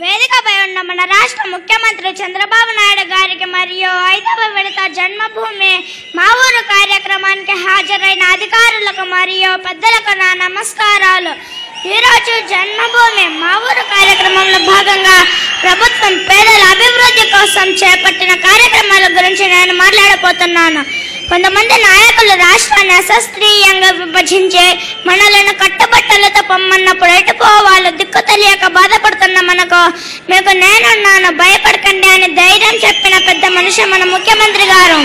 వేదికపై ఉన్న మన రాష్ట్ర ముఖ్యమంత్రి చంద్రబాబు నాయుడు గారికి మరియు ఐదవ విడత జన్మభూమి మా ఊరు కార్యక్రమానికి హాజరైన అధికారులకు మరియు పెద్దలకు నా నమస్కారాలు. ఈరోజు జన్మభూమి మా ఊరు కార్యక్రమంలో భాగంగా ప్రభుత్వం పేదల అభివృద్ధి కోసం చేపట్టిన కార్యక్రమాల గురించి నేను మాట్లాడబోతున్నాను. కొంతమంది నాయకులు రాష్ట్రాన్ని అశాస్త్రీయంగా విభజించే మనలను కట్టుబట్టలతో పొమ్మన్నప్పుడు ఎటుపోవాలో దిక్కు తెలియక బాధపడుతున్న మనకు. మీకు నేనున్నాను భయపడకండి అని ధైర్యం చెప్పిన పెద్ద మనిషి మన ముఖ్యమంత్రి గారు.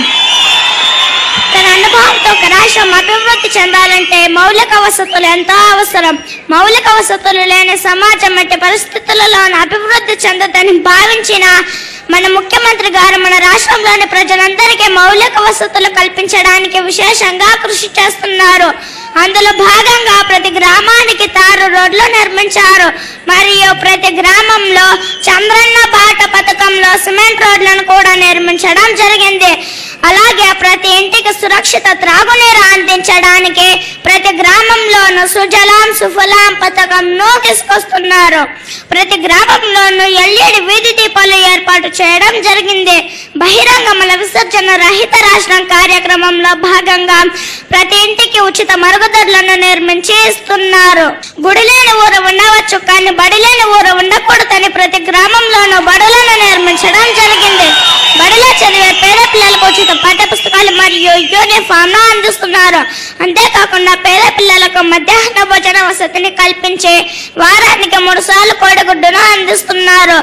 తన అనుభవంతో దేశం అభివృద్ధి చెందాలంటే మౌలిక వసతులు ఎంతో అవసరం. మౌలిక వసతులు లేని సమాజం వంటి పరిస్థితులలో అభివృద్ధి చెందదని భావించిన మన ముఖ్యమంత్రి గారు మన రాష్ట్రంలోని ప్రజలందరికీ మౌలిక వసతులు కల్పించడానికి విశేషంగా కృషి చేస్తున్నారు. అందులో భాగంగా ప్రతి గ్రామానికి తారు రోడ్లు నిర్మించారు. మరియు ప్రతి గ్రామంలో చంద్రన్న బాట పథకంలో సిమెంట్ రోడ్లను కూడా నిర్మించడం జరిగింది. అలాగే ప్రతి ఇంటికి సురక్షిత త్రాగునీరు అందించడానికి ప్రతి గ్రామంలోనూ సుజలాం సుఫలాం పథకంను తీసుకొస్తున్నారు ప్రతి గ్రామంలోనూ ఎల్ఈడి వీధి దీపాలు ఏర్పాటు చేయడం జరిగింది. బహిరంగముల విసర్జన రహిత రాష్ట్రం కార్యక్రమంలో భాగంగా ప్రతి ఇంటికి ఉచిత మరుగుదొడ్లను నిర్మించి ఇస్తున్నారు. గుడి లేని ఊరు ఉండవచ్చు కానీ బడి లేని ఊరు ఉండకూడదని ప్రతి గ్రామంలోనూ బడులను నిర్మించడం జరిగింది. బడిలో చదివే పేద పిల్లలకు ఉచిత పాఠ్య పుస్తకాలు మరియు యూనిఫామ్ను అందిస్తున్నారు. అంతేకాకుండా పేద పిల్లలకు మధ్యాహ్న భోజన వసతిని కల్పించి వారానికి మూడు సార్లు కోడిగుడ్డును అందిస్తున్నారు.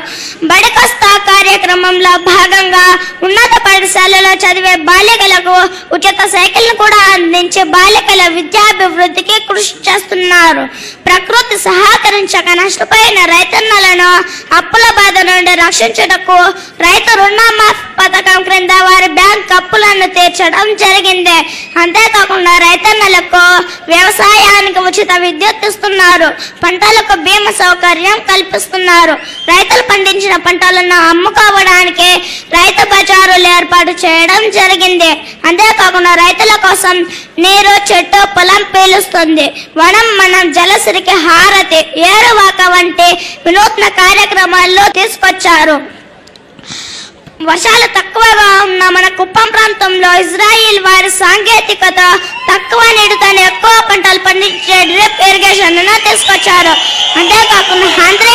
బడికొస్తా కార్యక్రమంలో భాగంగా ఉన్నత పాఠశాలలో చదివే బాలికలకు ఉచిత సైకిల్ను కూడా అందించి బాలికల విద్యాభివృద్ధికి కృషి చేస్తున్నారు. ప్రకృతి సహకరించక నష్టపోయిన రైతన్నలను అప్పుల బాధ నుండి రక్షించుటకు రైతు రుణమాఫీ పథకం క్రింద వారి బ్యాంక్ అప్పులను తీర్చడం జరిగింది. అంతేకాకుండా రైతన్నలకు వ్యవసాయానికి ఉచిత విద్యుత్ ఇస్తున్నారు. పంటలకు బీమా సౌకర్యం కల్పిస్తున్నారు. రైతులు పండించిన పంటలను అమ్ముకోవడానికి రైతు బజారులు ఏర్పాటు చేయడం జరిగింది. అంతేకాకుండా రైతుల కోసం నీరు చెట్టు పొలం పీలుస్తుంది. వనం మనం జలసిరికి హారతి ఏరువాక వంటి వినూత్న కార్యక్రమాల్లో తీసుకొచ్చారు. వర్షాలు తక్కువగా ఉన్న మన కుప్పం ప్రాంతంలో ఇజ్రాయిల్ వారి సాంకేతికత తక్కువ నీటితోనే ఎక్కువ పంటలు పండించే డ్రిప్ ఇరిగేషన్ తీసుకొచ్చారు. అంతేకాకుండా ఆంధ్ర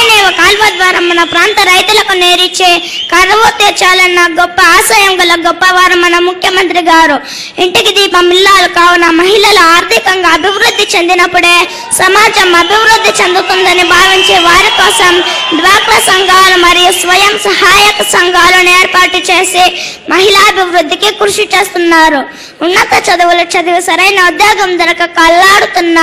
మన ప్రాంత రైతులకు నేరిచ్చే కరువు తీర్చాలన్న గొప్ప ఆశయం గల గొప్పవారు మన ముఖ్యమంత్రి గారు. ఇంటికి దీపం ఇల్లాలు కావున మహిళలు ఆర్థికంగా అభివృద్ధి చెందినప్పుడే సమాజం అభివృద్ధి చెందుతుందని భావించే వారి కోసం డ్వాక్రా సంఘాలు మరియు స్వయం సహాయక సంఘాలను ఏర్పాటు చేసి మహిళాభివృద్ధికి కృషి చేస్తున్నారు. ఉన్నత చదువులు చదివి సరైన ఉద్యోగం దొరక కల్లాడుతున్న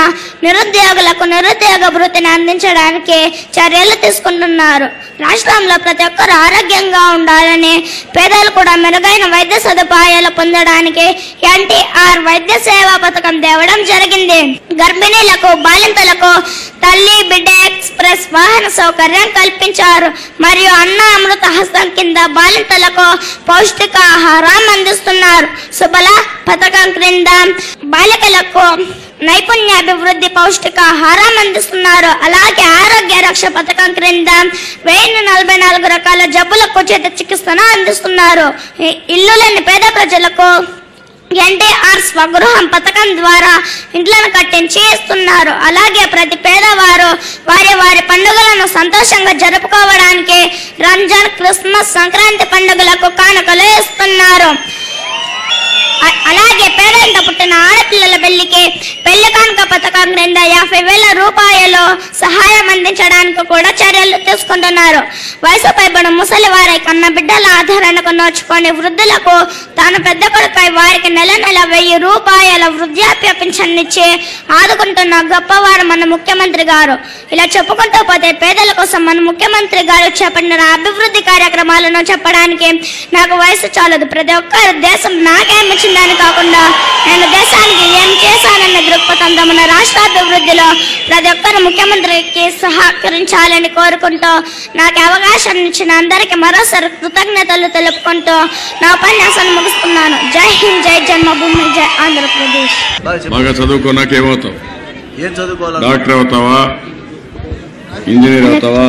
నిరుద్యోగులకు నిరుద్యోగ భృతిని అందించడానికి చర్యలు తీసుకుంటున్నారు. రాష్ట్రంలో ప్రతి ఒక్కరు ఆరోగ్యంగా ఉండాలని పేదలు కూడా మెరుగైన వైద్య సదుపాయాలు పొందడానికి ఎన్టీఆర్ వైద్య సేవా పథకం తేవడం జరిగింది. గర్భిణీలకు బాలింతలకు తల్లి బిడ్డ ఎక్స్ప్రెస్ వాహన సౌకర్యం కల్పించారు. మరియు అన్న అమృత హస్తం కింద బాలింతలకు పౌష్టికాహారం అందిస్తున్నారు. సుబల పథకం క్రింద బాలికలకు నైపుణ్యాభివృద్ధి పౌష్టికాహారం అందిస్తున్నారు. అలాగే ఆరోగ్య రక్ష పథకం క్రింద వెయ్యి నలభై నాలుగు రకాల జబ్బులకు ఉచిత చికిత్సను అందిస్తున్నారు. ఇల్లు లేని పేద ప్రజలకు ఎన్టీఆర్ స్వగృహం పథకం ద్వారా ఇండ్లను కట్టించి ఇస్తున్నారు. అలాగే ప్రతి పేదవారు వారి వారి పండుగలను సంతోషంగా జరుపుకోవడానికి రంజాన్ క్రిస్మస్ సంక్రాంతి పండుగలకు కానుకలు ఇస్తున్నారు. అలాగే పేరెంట పుట్టిన ఆడపిల్లల పెళ్ళికి పెళ్ళి కానుక పథకం క్రింద యాభై వేల రూపాయలు సహాయం అందించడానికి కూడా చర్యలు తీసుకుంటున్నారు. వయసు పైబడిన ముసలి వారి కన్న బిడ్డల ఆధారణకు నోచుకొని వృద్ధులకు తాను పెద్ద కొడుకై వారికి నెల నెల వెయ్యి రూపాయల వృద్ధాప్య పింఛన్ ఇచ్చి ఆదుకుంటున్న గొప్పవారు మన ముఖ్యమంత్రి గారు. ఇలా చెప్పుకుంటూ పోతే పేదల కోసం మన ముఖ్యమంత్రి గారు చేపట్టిన అభివృద్ధి కార్యక్రమాలను చెప్పడానికి నాకు వయసు చాలదు. ప్రతి ఒక్కరు దేశం నాకేమిచ్చిందని కాకుండా నేను దేశానికి ఏం చేశానన్న దృక్పథంతో మన రాష్ట్ర అభివృద్ధిలో ప్రతి ఒక్కరు ముఖ్యమంత్రికి సహకరించాలని కోరుకుంటూ నాకు అవకాశం ఇచ్చిన అందరికీ మరోసారి కృతజ్ఞతలు తెలుపుకుంటూ నా ఉపన్యాసాన్ని ముగిస్తున్నాను. జై హింద్ జై జన్మభూమి జై ఆంధ్రప్రదేశ్. బాగా చెప్పు. బాగా చదువుకున్నాక ఏమవుతావు ఏం చదువుకోవాలి డాక్టర్ అవుతావా? ఇంజనీర్ అవుతావా?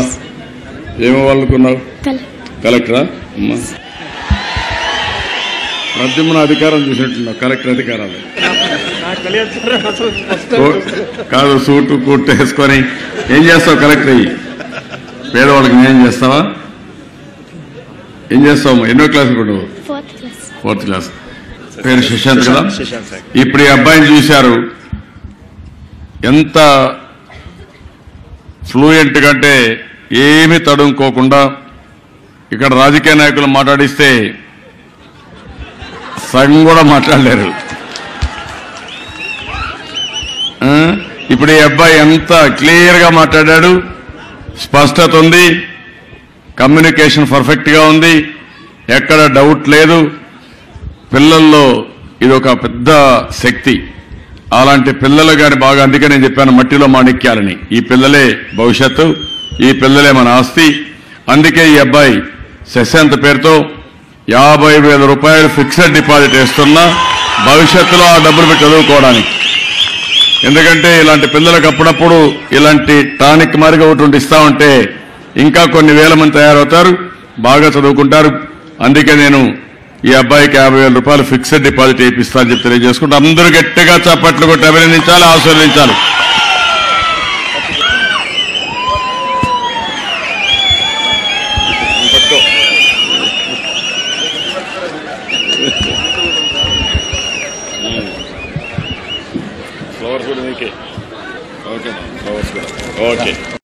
ఏమవ్వాలనుకున్నావు? కలెక్టరా? అమ్మా. ప్రద్యుమ్న అధికారం చూసినట్టున్నావు కలెక్టర్ అధికారాలు. కాదు సూటు కుట్టు వేసుకొని ఏం చేస్తావు కలెక్టర్ అయ్యి? పేదవాళ్ళకి న్యాయం చేస్తావా? ఏం చేస్తావు ఎన్నో క్లాస్ కూడా ఫోర్త్ క్లాస్ పేరు శశాంత్ కదా? ఇప్పుడు ఈ అబ్బాయిని చూశారు. ఎంత ఫ్లూయెంట్ కంటే ఏమీ తడుముకోకుండా ఇక్కడ రాజకీయ నాయకులు మాట్లాడిస్తే సగం కూడా మాట్లాడలేరు. ఇప్పుడు ఈ అబ్బాయి ఎంత క్లియర్గా మాట్లాడాడు. స్పష్టత ఉంది. కమ్యూనికేషన్ పర్ఫెక్ట్గా ఉంది. ఎక్కడ డౌట్ లేదు. పిల్లల్లో ఇది ఒక పెద్ద శక్తి. అలాంటి పిల్లలు కానీ బాగా అందుకే నేను చెప్పాను మట్టిలో మాణిక్యాలని. ఈ పిల్లలే భవిష్యత్తు ఈ పిల్లలే మన ఆస్తి. అందుకే ఈ అబ్బాయి శశాంత్ పేరుతో యాభై వేల రూపాయలు ఫిక్స్డ్ డిపాజిట్ వేస్తున్నా భవిష్యత్తులో ఆ డబ్బులు పెట్టి చదువుకోవడానికి. ఎందుకంటే ఇలాంటి పిల్లలకు అప్పుడప్పుడు ఇలాంటి టానిక్ మారిగా ఒకటి ఇస్తా ఉంటే ఇంకా కొన్ని వేల మంది తయారవుతారు బాగా చదువుకుంటారు. అందుకే నేను ఈ అబ్బాయికి యాభై వేల రూపాయలు ఫిక్స్డ్ డిపాజిట్ వేయిస్తా అని చెప్పి తెలియజేసుకుంటూ. అందరూ గట్టిగా చప్పట్లు కొట్టి అభినందించాలి ఆశీర్వదించాలి.